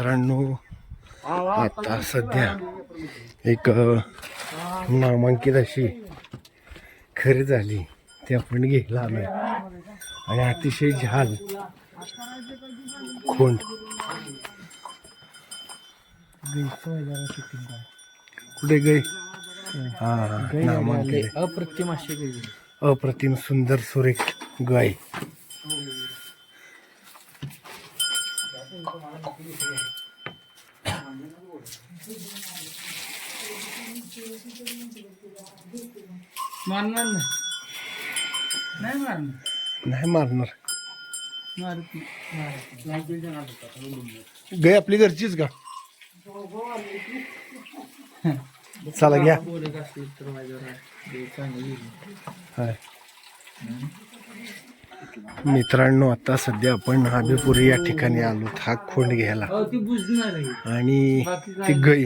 मित्रांनो आता सध्या एक नामांकित अशी खरी झाली. ती आपण घ्यायला आलोय. आणि अतिशय झाल. खोंड कुठे गई हा नामांकित अप्रतिम गेले अप्रतिम सुंदर सुरेख गाय. मारणार नाही. नाही मारणार. नाही मारणार. आपली घरचीच का? चला घ्या. मित्रांनो आता सध्या आपण आबेपुरी या ठिकाणी आलो. हा खोंड घ्यायला. आणि ती गई.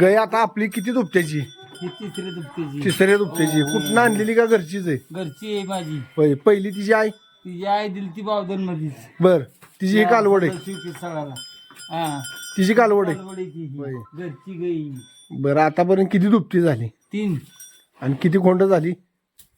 गई आता आपली किती ही दुपटीची तिसऱ्या दुपट्याची. कुठनं आणलेली का घरचीच आहे? घरची आहे माझी. पहि- पहिली तिची आई? तिची आई दिली ती बावधन मध्येच बर. तिची ही कालवड आहे. हा. तिची कालवड आहे. ही. घरची गाई. बरं आतापर्यंत किती दुपटी झाली? तीन. आणि किती खोंड झाली?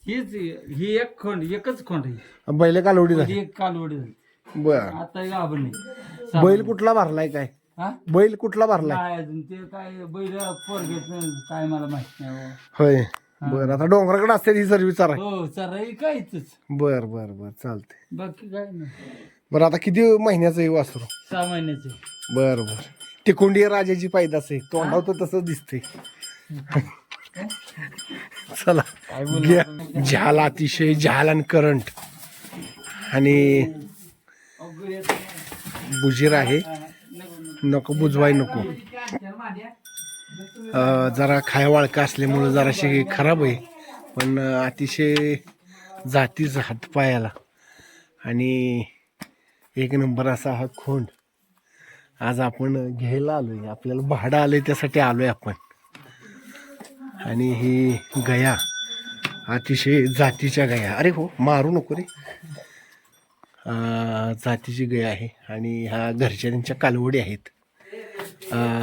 हेच ही एक खोंड एकच खोंड आहे. बैल कालवडी झाली. ही एक कालवडी झाली. बर. आता गाभण नाही बैल कुठला भरलाय काय? हा? बैल कुठला भरलाय? काय अजून ते काय बैल पोरगेत काय मला माहीत नाही हो. होय. बर आता डोंगराकडे असते ही सर्व्हिस चारा हो चराई काहीच बर बर बर चालते बाकी काय नाही. बरं आता किती महिन्याचं आहे वासरू? सहा महिन्याचे बर बर. टिकोंडी राजाची पायदास आहे. तोंडाव तर तसंच दिसते चला झाल अतिशय झाल आणि करंट. आणि बुजीर आहे. नको बुजवाय नको. जरा खाय वाळका असल्यामुळं जराशी खराब आहे. पण अतिशय जातीच हातपायाला आणि एक नंबर असा हा खोंड. आज आपण घ्यायला आलोय. आपल्याला भाडं आलंय त्यासाठी आलोय आपण. आणि ही गया अतिशय जातीच्या गया. अरे हो मारू नको रे. जातीची गया आहे आणि ह्या घरच्या त्यांच्या कालवडी आहेत.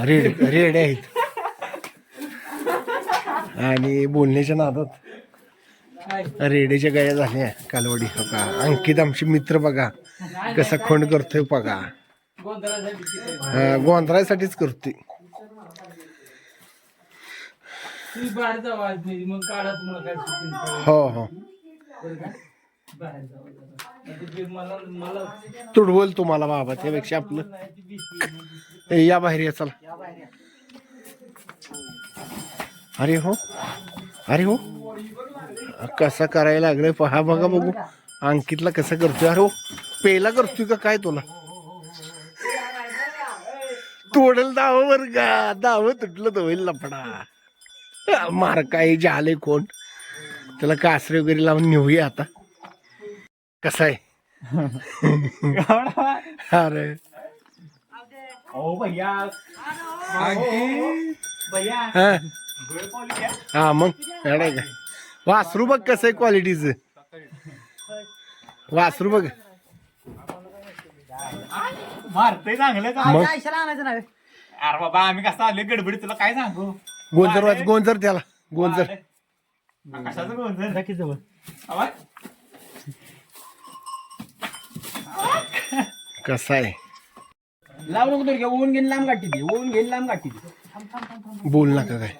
रेड रेड्या आहेत. आणि बोलण्याच्या नादात काय रेड्याच्या गाया झाल्या कालवडी. हो का? अंकित आमचे मित्र बघा कसा खोंड करतोय बघा. गोंधळासाठीच करतोय. तुम्ही बाहेर जावा आज नाही मग काढा तुम्हाला काय सुचून कळेल. हो हो. बरं का? बाहेर जावा जरा. नाहीतर ते मला मला तुडवल तुम्हाला बाबा त्यापेक्षा आपलं नाही ती भीती आहे. मग ए, या बाहेर या चला. अरे हो अरे हो. कसा करायला लागलाय पहा बघा बघू. अंकितला कसं करतोय? अरे हो पेला करतोय का काय तुला? तोडल दाव बर का दाव तुटलं तर होईल लफडा. मार काय झाले कोण? त्याला कासरे वगैरे लावून नेऊया आता. कसा आहे? अरे. हा. हा मग. एवढं का? वासरू बघ कसं आहे क्वालिटीच वासरू बघ. मारतय चांगलं का? मग? अरे बाबा आम्ही कसं आले गडबडी तुला काय सांगू? गोंजर वाच गोंजर त्याला. गोंजर. कशाचं गोंधळ आवाज? कसा आहे? लावू नको तरी ऊन घेऊन लांब गाठी दे ऊन घेऊन लांब गाठी दे बोल नका काय.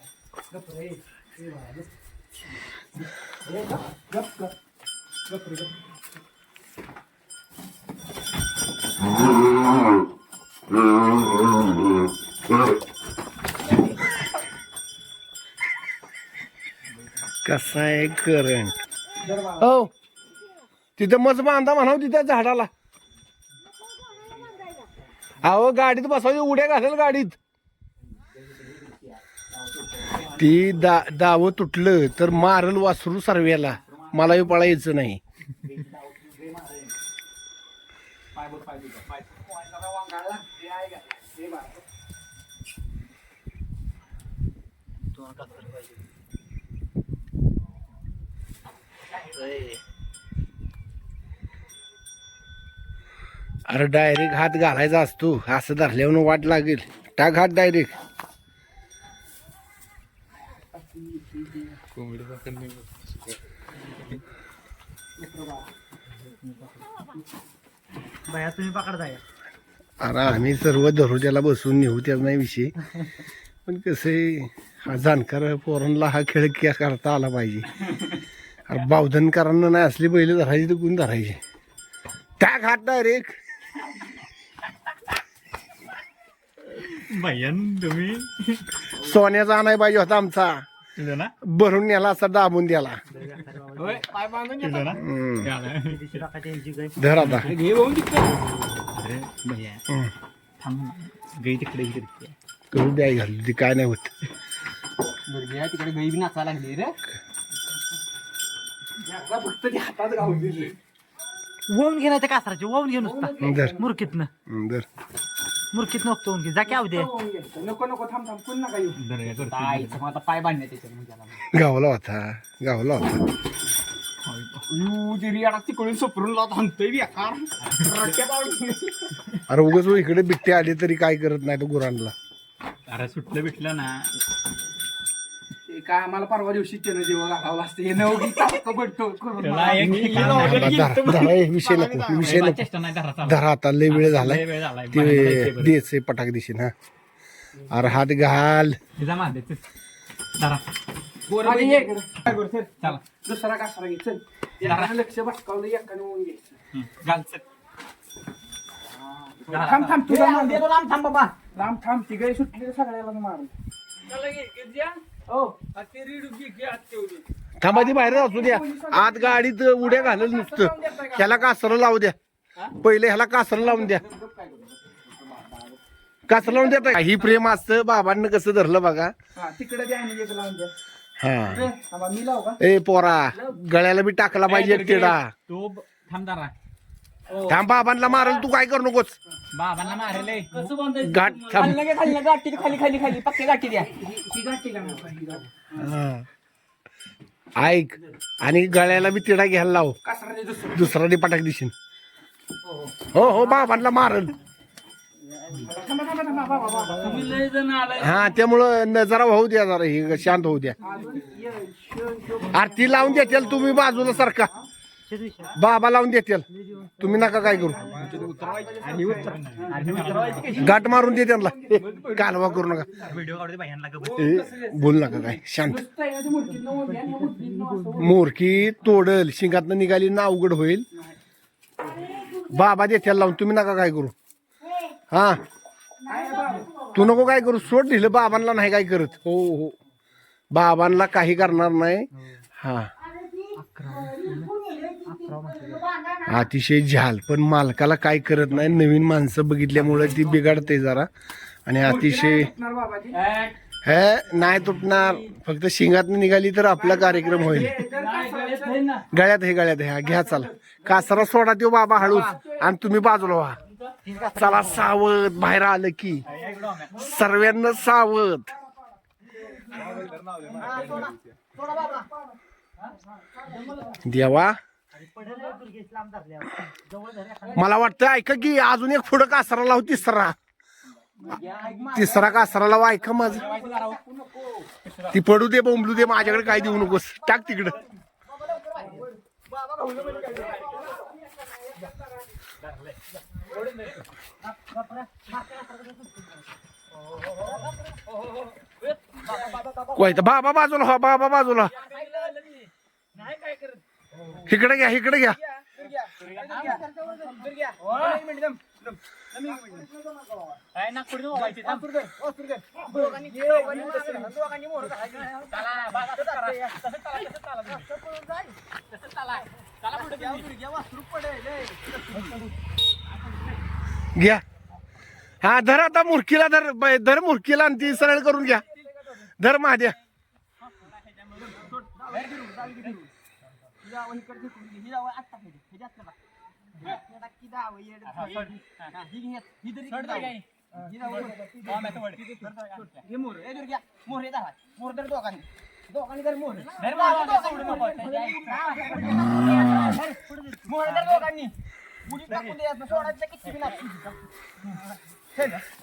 कसा आहे करंट? हो. तिथं मज बांधा म्हणाव तिथं झाडाला. अहो गाडीत बसवायची उड्या घालेल गाडीत. ती दा दावं तुटलं तर मारल वासरू सर्व्याला. मलाही पळायचं नाही. अरे डायरेक्ट हात घालायचा असतो. असं धरल्यावर वाट लागेल. टाक हात डायरेक्ट. भैया तुम्ही पकड जाय अरे आम्ही सर्व दरोज्याला बसून नेऊ त्याच नाही विषय. पण कसं आहे हा जाणकार पोरांना हा खेळ क्या करता आला पाहिजे. अरे बावधनकरांना नाही असली बैल धरायची तर कोण धरायचे? टाक हात डायरेक्ट भैयान तुम्ही? सोन्याचा आणाय पाहिजे होता आमचा. ना? भरून नेला असा दाबून द्याला ना. झालं. धर आता. गई तिकडे. इकडे. करू द्या घालू ती काय नाही होत. तिकडे गई बी नाचा लागली रे. फक्त ते हातात घालून दिले. वळून घे नाही कासराची वळून घे नुसता. मुरकीतनं. धर. मुरकीत नको घे. जा की आऊ दे. नको नको थांब थांब. कोण नका येऊ आईचं मग आता पाय बांधण्यात त्याच्यात मग त्याला. गावला होता. गावला होता. रियाडा तिकडून सोपरून लावत हाणतोय बी आकार रट्ट्यात आवडून. अरे उगाच इकडे बिट्टे आले तरी काय करत नाही तो गुरांना. अरे सुटलं बिटलं ना. काय आम्हाला परवा दिवशी त्यानं जेव्हा घालावं असतं हे नवगी तारखं बडतो करून हे विषय नको विषय नको चेष्टा नाही धरा आता लय वेळ झालाय लय वेळ झालाय. ते बाहेर जायचंय द्यायचे पटाक दिशेन हा अरे हात घाल. जा चल. धरा. आणि हे. काय करू, चल. चला. दुसरा कासरा घे चल एकानं लक्ष भटकावलं एकानं होऊन घ्यायचं हम्म. घाल, चल. थांब थांब मार देतो लांब थांब बाबा लांब थांब ती गाय सुटली सगळ्याला मारून थांबा ती बाहेर असू द्या. आत गाडीत उड्या घालल नुसतं. ह्याला कासर लावू द्या. पहिले ह्याला कासर लावून द्या. कासर लावून देता ही प्रेम असतं बाबांना कसं धरलं बघा. हा तिकडे द्या द्या. हा. ए पोरा गळ्याला बी टाकला पाहिजे तिडा. तो ब- थांब बाबांना मारल तू काय करू नकोस. बाबांना मारेल. गाठ थांब. खाली खाली गाठी खाली खाली खाली. पक्के गाठी द्या. ही गाठी का ही. हा. ऐक आणि गळ्याला बी तिडा घ्यायला लाव. दुसरं. पटाक दिशील. हो हो बाबांना मारल. थांबा थांबा थांबा बाबा बाबा. हा त्यामुळं न- जरा होऊ द्या जरा हे शांत होऊ द्या. आरती लावून देतील तुम्ही बाजूला सारखा. बाबा लावून देतील. तुम्ही नका काय करू. गाठ मारून दे त्यांना. कालवा करू नका. बोल नका काय. शांत. मोरकी तोडल शिंगातनं निघाली ना अवघड होईल. बाबा देतील लावून तुम्ही नका काय करू. हा? तू नको काय करू. सोड दिलं बाबांना नाही काय करत. हो हो. बाबांना काही करणार नाही. हा. अतिशय झाल. पण मालकाला काय करत नाही नवीन माणसं बघितल्यामुळे ती बिघडते जरा. आणि अतिशय हे नाही तुटणार. फक्त शिंगात निघाली तर आपला कार्यक्रम होईल. गळ्यात हे गळ्यात हे. घ्या चला. कासरा सोडा देऊ बाबा हळूच. आणि तुम्ही बाजूला व्हा. चला सावध. बाहेर आलं की. सर्वांना सावध. देवा. मला वाटतं ऐका की अजून एक पुढं कासरा लाव तिसरा. तिसरा कासरा लाव ऐका माझं. ती पडू दे बोंबलू दे माझ्याकडे काय देऊ नकोस. टाक तिकडं. कोयता बाबा बाजूला हो बाबा बाजूला. इकडे घ्या इकडे घ्या. घ्या. हा धर आता मुरकीला धर धर मुरकीला आणि ती सरळ करून घ्या. धर महाद्या हा, मी तर वड. हे मोर हे दुर्ग्या मोर हे धरा मोर तर दोघांनी दोघांनी तर मोर धर बाबा, सोडू नको. मोर तर दोघांनी उडी टाकून द्यायचं, सोडायचं किती बी नाही.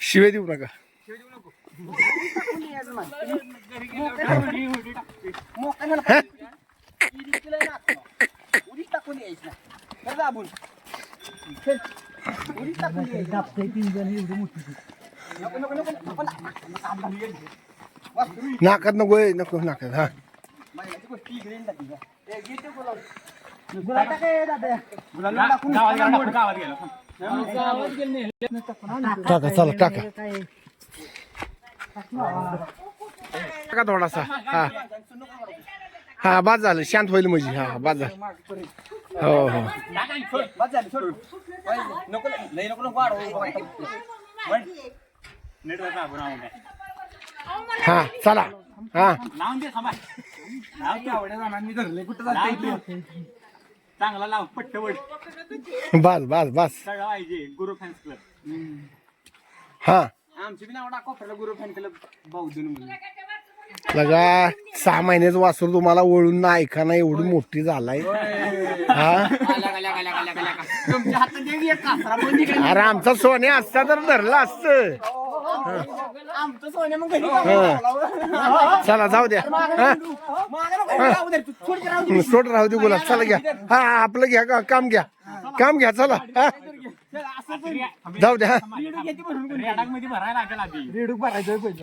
शिवे देऊ नका तिला टाकून यायची दाबून. टाकून यायची. नको, नको, नको, नको, नाकात नको नको नाकात हा गोष्टी इकडे का? गुलाब. टाका दादा. गुलाब टाकून टाका चला टाका टाका थोडासा हा हा बाद झालं. शांत होईल म्हणजे हा बाद झालं. हो हो. नको हा चला. हा. लावून दे लाव चांगला लाव पट्टवड बस बस बस सगळं पाहिजे गुरु फॅन्स क्लब हा. आमची बी नाव टाको गुरु फॅन क्लब बौद्धन म्हणून. लगा सहा महिन्याचं वासरू तुम्हाला वळून ना ऐका ना एवढी मोठी झालाय. हा? तुमच्या हातात एक एक कासरा पण तिकडे. अरे आमचा सोने असता तर धरला असत. आमचं सोन्या मग घरी हा. चला जाऊ द्या. हा? सोड राहू दे. सोड राहू दे गुलाब. चला घ्या. हा. आपलं घ्या का- काम घ्या. काम घ्या चला. हा. चल, असं पण जाऊ द्या. रेडाकमध्ये भरायला लागेल आधी. रेडू भरायचं पाहिजे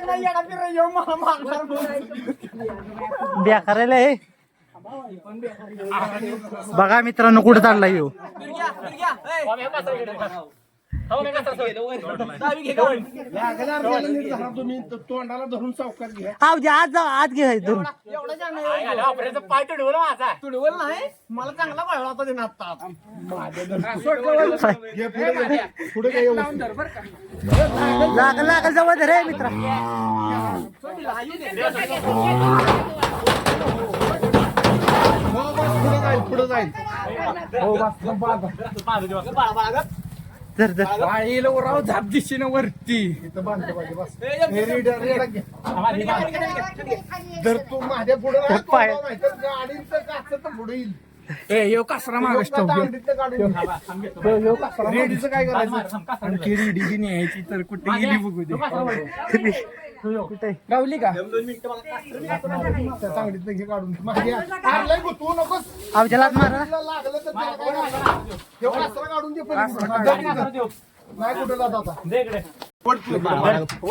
ना, येडा फिरायला येऊ, मला मारणार. म्हणून. बेकारायला हे. बघा मित्रांनो कुठं चाललाय येऊ तुम्ही तोंडाला धरून घ्या आव दे आज जाऊ आज घे धरून एवढा पाय तुडवला माझा तुडवल नाही मला चांगला कळला होता ते नाचता घे पुढे जवळ धर हे मित्रा हो, बस, पुढे जाईल पुढे जाईल धर धर बाळीला राव झाप दिशेनं वरती. हे. जर तू माझ्या पुढे पाय- गाडीचं काच तर पुढे येईल. ए यो कासरा मागच घे. रेडीचं काय करायचं? आणखी रेडी न्यायची तर कुठे गेली बघू दे. गावली का? काढून तू नकोस. मारा. लागलं तर दे. नाही कुठे जात आता. वड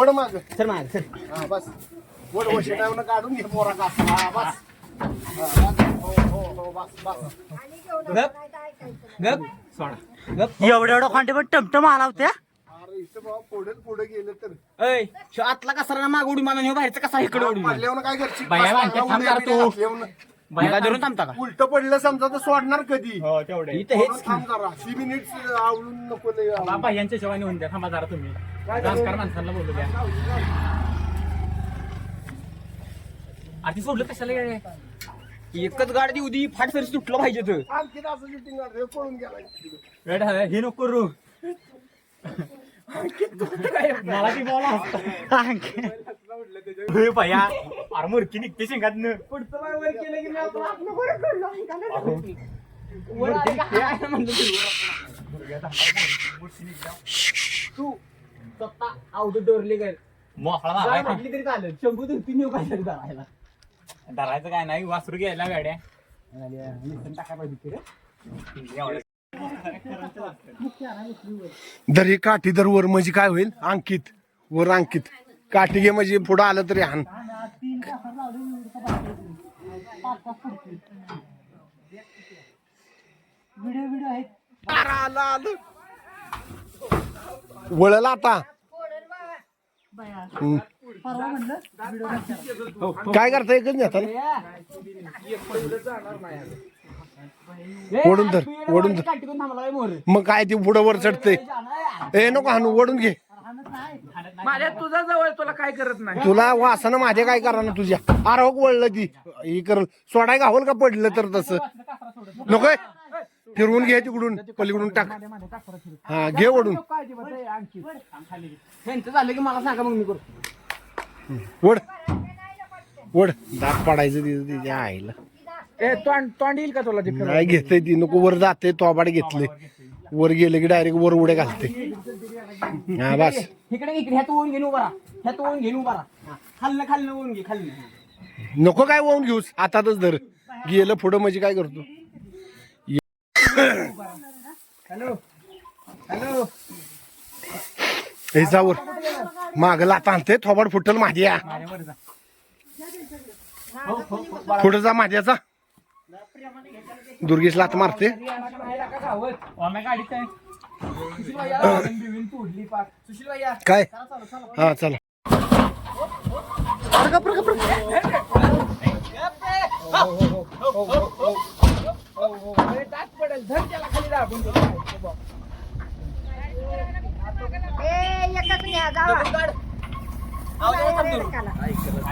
माग. माग बस. वड वशिटावनं घे मोरा बस. गप. गप. सोडा. एवढं एवढं खांडे पण टमटम आला होत्या. इथं बाबा पुढे पुढे गेलं तर. ऐ ह्यो आतला कसारा माग उडी मारून ह्यो बाहेरचा कसा इकडे उडी? पडल्यावर काय करशील? बाया बांधते, थांब जरा तू. बाहेर धरून थांबता का उलट पडलं समजा तर सोडणार कधी? हो तेवढे इथं हेच थांब जरा. सी मिनिट आवडून नको लय आवळून. बाबा यांच्या शिवाय होऊन द्या. थांबा जरा तुम्ही. माणसांना बोलू द्या. आधी सोडलं कशाला गेले एकच गाडी उदी फाट सरी सुटलं पाहिजे तर. आणखी असं हे हे नको करू मला ती बोला हे भया अरे मुरकी निघते शेंगात पुढचं पाय वर केलं की मी आपलं आपलं बरं कळलं. वर आलं का? काय म्हणतो तू? तू स्वतः आउटडोर लिगल मोकळा जरा मारायचा. म्हटली तरी चालेल. शंभू तीन काय तरी धरायला? धरायचं काय नाही वासरू घ्यायला गाड्या टाका पाहिजे रे दरी ही काठी दर वर म्हणजे काय होईल? अंकित. वर अंकित. काठी घे म्हणजे पुढं आलं तरी हान. वळला आता. काय करता एकच आता ओढून धर, ओढून धर. मग काय ते पुढं वर चढते? ए नको हाणू ओढून घे. माझ्या तुझा जवळ तुला काय करत नाही. तुला वासानं माझ्या काय करा ना तुझ्या? आरोग वळलं ती. ही कर सोडाय गावल का पडलं तर तसं? नकोय फिरवून घे तिकडून पलीकडून टाक. हा घे ओढून. झालं की मला सांगा मग मी करतो ओढ. ओढ. दात पडायचं तिथं तिच्या आईला. ए तोंड तोंड येईल का तुला ते फिरवायला? नाही घेतय ती. नको वर जाते तोबाड घेतले वर गेले की डायरेक्ट वर उड्या घालते. हा बस. इकडे इकडे ह्यात ओवून घेऊन उभा राहा. ह्यात ओवून घेऊन उभा राहा. खाल्लं खाल्लं ओवून घे खाल्लं. नको काय वाहून घेऊस हातातच धर. गेलं पुढं म्हणजे काय करतो? Hello hello. हे जावर माग लाता आणते थोबाड फुटल माझ्या. पुढं जा माझ्याचा. पाक सुशील भैया काय? हा चला.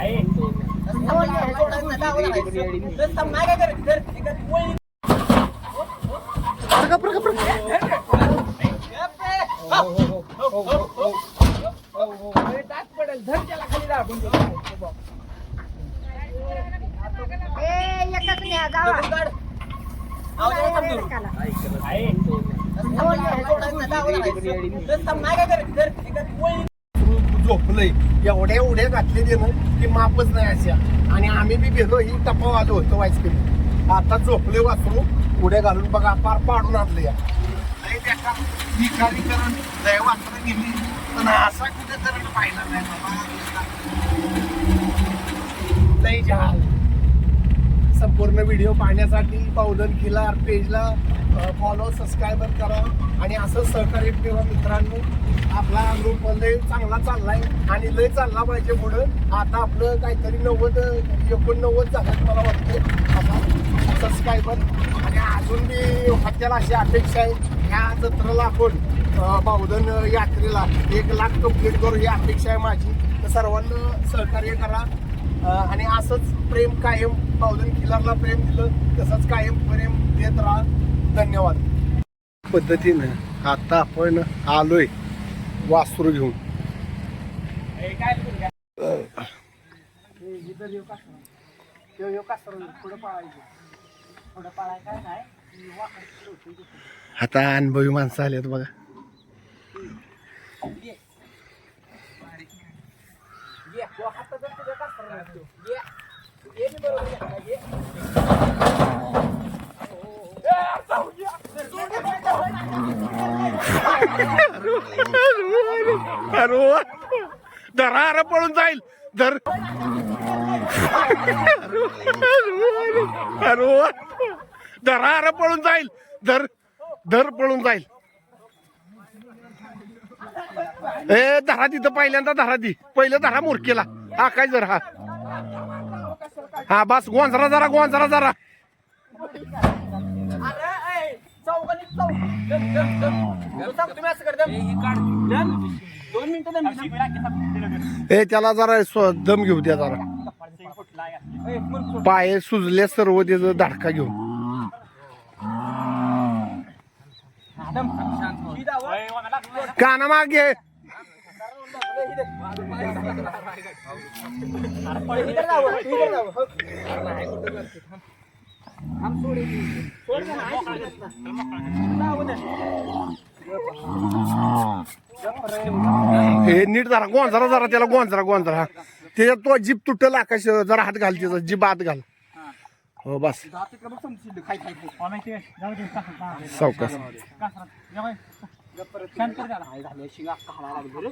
एकच न्या जावा आहे. दात पडेल धर त्याला खाली दाबून दे. एकच न्या जावा आहे. झोपलंय. एवढ्या उड्या घातलेली ना की मापच नाही अशा. आणि आम्ही बी गेलो ही टप्पा आलो होतो वाईसकडे आता झोपले वाचरू उड्या घालून बघा पार पाडून आणलं या. लय लय वाचलं गेली. पण असा कुठे तर पाहिला नाही बाबा. लय झाल संपूर्ण व्हिडिओ पाहण्यासाठी पावलन किल्ला पेजला फॉलो सबस्क्राईबर करा. आणि असं सहकार्य ठेवा मित्रांनो. आपला ग्रुप लय चांगला चाललाय आणि लय चालला पाहिजे पुढं. आता आपलं काहीतरी नव्वद एकोणनव्वद झालं मला वाटतं आता सबस्क्रायबर आणि अजून बी हत्याला अशी अपेक्षा आहे. ह्या जत्रेला आपण बावधन यात्रेला एक लाख कंप्लीट करू ही अपेक्षा आहे माझी. तर सर्वांना सहकार्य करा. आणि असंच प्रेम कायम बावधन खिलारला प्रेम दिलं तसंच कायम प्रेम देत राहा. धन्यवाद. पद्धतीनं आता आपण आलोय. वासरू घेऊन. काय आता अनुभवी माणसं आल्यात बघा. अरे धरा अरे पळून जाईल धर अरे धरा अरे पळून जाईल धर धर पळून जाईल ए धरा तिथं पहिल्यांदा धरा दी पहिलं धरा मुरकेला हा काय जर हा हा बस गोंजरा जरा गोंजरा जरा. तुम्ही असं करता दोन मिनिटं ए त्याला जरा स्व- दम घेऊ द्या जरा पाय सुजले सर्व त्याचं धाडका घेऊ दम. ही काना मागे इधर दावा, इधर दावा. हो. नीट जरा गोंजरा जरा त्याला गोंजरा गोंजरा त्याच्यात तो जीप तुटल आकाश जरा हात घाल त्याचा जीप हात घाल हो बस. सावकाश कासरा. या बाई. शांत कर त्याला. काय झालं, शिंगा अख्खा हाडायला लागली रे.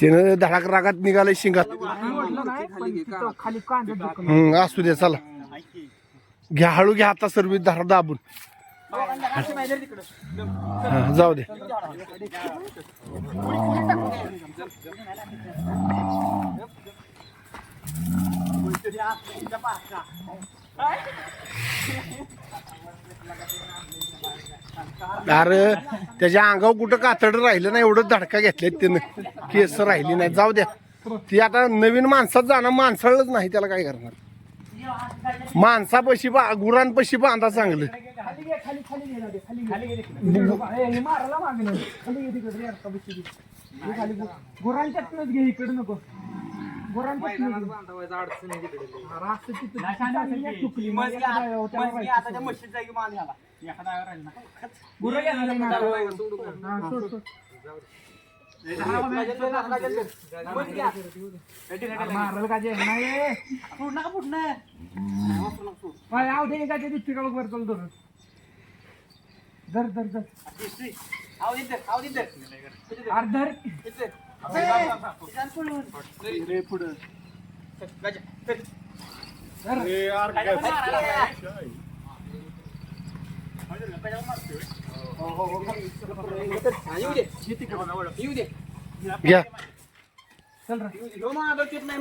त्यानं धडाक रागात निघाले शिंगात असू दे चला घ्या हळू घ्या आता सर्विस धरा दाबून. हा, जाऊ दे. अरे त्याच्या अंगावर कुठं कातड राहिलं नाही एवढं धडका घेतलेत त्यानं. केस राहिली नाही. जाऊ द्या ती आता नवीन माणसात जाणं माणसाळच नाही त्याला काय करणार? माणसापाशी बा गुरांपाशी बांधा चांगलं. गुरांच्यातूनच घे इकडे नको हा, नाही ना. हा, सोड, सोड. मारायला का जे नाही पूर्ण का पूर्ण काय आव दे का ते दिसते का बघ वर चल धरून धर धर धर आव आव दे घ्या चल रे चित नाही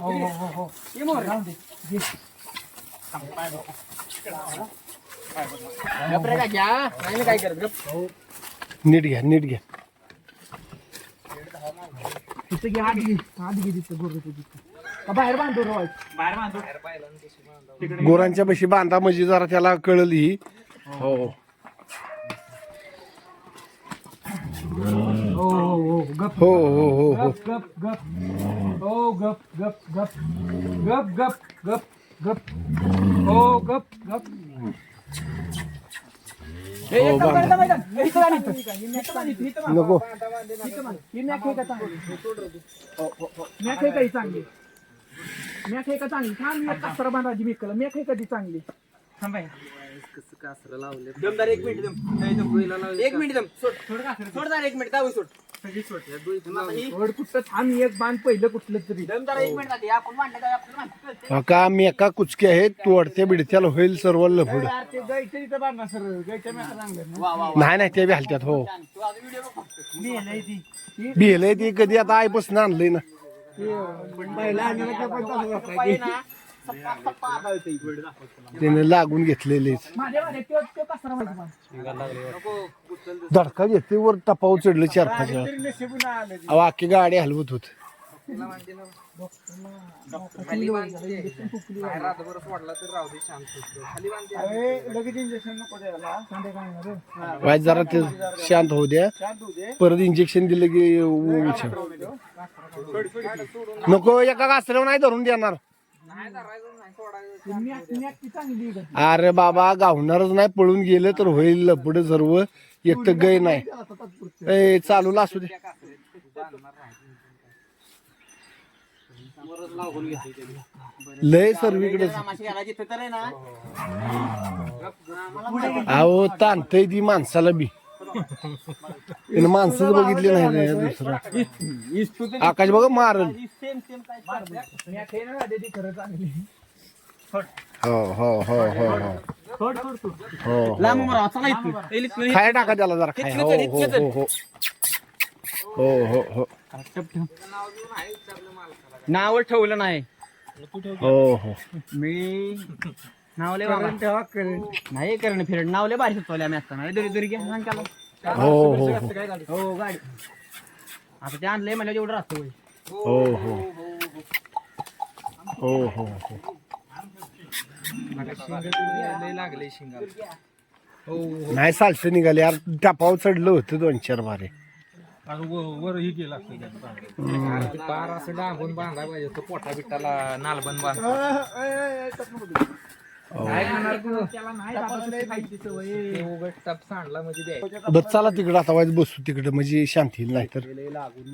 हो हो हो हो राहून दे घे. नीट घ्या नीट घ्या. तिथं घे आत घे आत घे तिथं तिथं का बाहेर बांधतो रोज पशी बांधा म्हणजे जरा त्याला कळली हो. हो. हो हो हो हो गप हो हो हो. गप गप गप. हो गप गप गप. गप गप गप गप. हो गप गप. नको. ही मॅक आहे का चांगली? मॅक आहे का ही चांगली? मॅक आहे का चांगली? थांब मी कासरा बांधायची मी कला मॅक आहे का ती चांगली थांब. बाई. दमदार एक मिनिट दम. एक मिनिट दम. सोड सोड एक मिनिट दाबून सोड. आता वर कुठं थांब एक बांध पहिलं कुठलं तरी. दमदार एक मिनिट आधी आपण मांडलं काय. का मी एका कुचक्या आहेत तोडत्या बिडत्याला होईल सर्व लफड. यार, ते सर. ना? वा वा नाही नाही ते बी हलत्यात हो. छान. तू व्हिडिओ बघ फक्त. ती ती बिहलंय ते कधी आता आईपासून आणलंय ना. पहिला आणलं का पण तसं पायी ना त्याने लागून घेतलेले धडका घेते वर टपाव चढलं चार पाच वेळा अख्खी गाडी हलवत होत वाय जरा ते शांत होऊ द्या परत इंजेक्शन दिलं की नको एका घासऱ्यावर नाही धरून देणार अरे बाबा गावणारच नाही पळून गेलं तर होईल लपड सर्व. एक तर गय नाही. ए चालू असू दे. लय सर्वीकडे रामाशी घाला जिथं तर आहे ना. अहो ताणतय ती माणसाला बी. त्यानं माणसंच बघितली नाही रे दुसरा. आकाश बघा मारल. हो हो हो हो हो. हो खाया टाका त्याला जरा खाया. हो हो हो हो हो. हो हो नाव ठेवलं नाही. हो हो. मी नावले नाही करण फिरण नावले बारी सुचवले आम्ही असताना दरी दरी घ्या. सांग त्याला. हो हो हो. हो गाडी. आता ते आणलंय मला एवढं राहतो हो हो. हो हो हो. लागले शिंगा नाही सालसं निघाले. यार टापाव चढलं होतं दोन चार बारे. पार असं डांबून बांधा पाहिजे तो पोटा बिटाला नालबंद बांध सांडला म्हणजे चला तिकडं आता वाईज बसू तिकडं म्हणजे शांती नाही तर लागून